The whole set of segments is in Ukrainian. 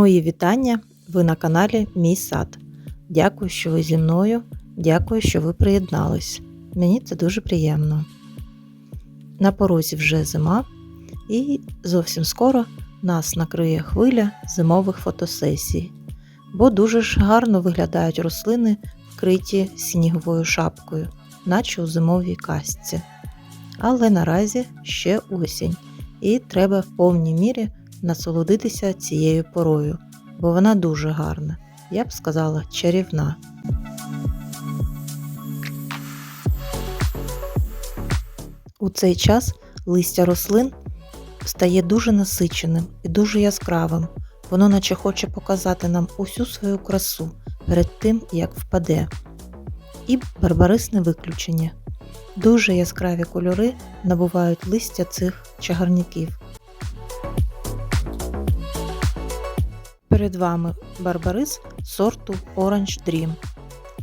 Мої вітання! Ви на каналі Мій сад. Дякую, що ви зі мною. Дякую, що ви приєднались. Мені це дуже приємно. На порозі вже зима, і зовсім скоро нас накриє хвиля зимових фотосесій, бо дуже ж гарно виглядають рослини, вкриті сніговою шапкою, наче у зимовій касці. Але наразі ще осінь, і треба в повній мірі насолодитися цією порою, бо вона дуже гарна, я б сказала, чарівна. У цей час листя рослин стає дуже насиченим і дуже яскравим. Воно наче хоче показати нам усю свою красу перед тим, як впаде. І барбарисне виключення. Дуже яскраві кольори набувають листя цих чагарників. Перед вами барбарис сорту Orange Dream.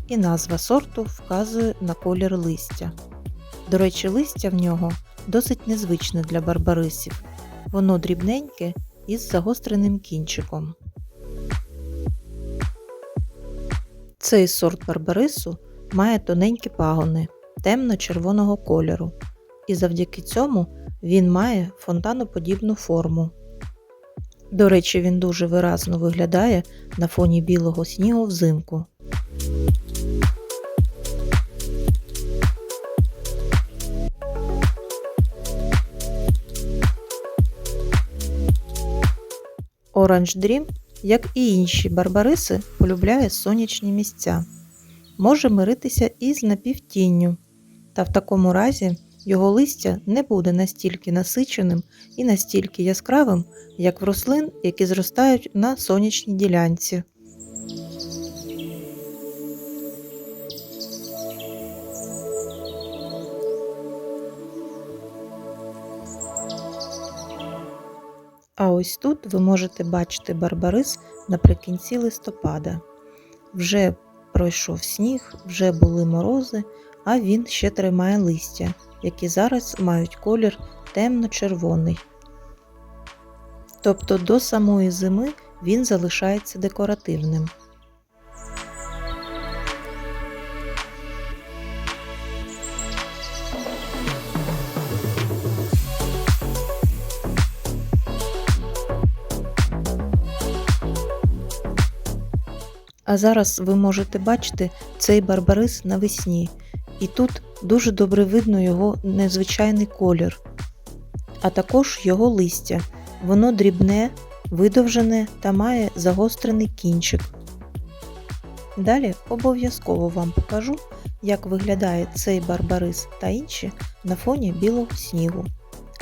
І назва сорту вказує на колір листя. До речі, листя в нього досить незвичне для барбарисів. Воно дрібненьке із загостреним кінчиком. Цей сорт барбарису має тоненькі пагони темно-червоного кольору, і завдяки цьому він має фонтаноподібну форму. До речі, він дуже виразно виглядає на фоні білого снігу взимку. Orange Dream, як і інші барбариси, полюбляє сонячні місця. Може миритися із напівтінню, та в такому разі його листя не буде настільки насиченим і настільки яскравим, як в рослин, які зростають на сонячній ділянці. А ось тут ви можете бачити барбарис наприкінці листопада. Вже пройшов сніг, вже були морози, а він ще тримає листя, які зараз мають колір темно-червоний. Тобто до самої зими він залишається декоративним. А зараз ви можете бачити цей барбарис навесні, і тут дуже добре видно його незвичайний колір, а також його листя. Воно дрібне, видовжене та має загострений кінчик. Далі обов'язково вам покажу, як виглядає цей барбарис та інші на фоні білого снігу.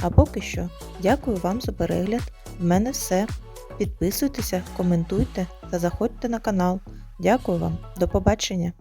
А поки що, дякую вам за перегляд. В мене все. Підписуйтеся, коментуйте та заходьте на канал. Дякую вам, до побачення!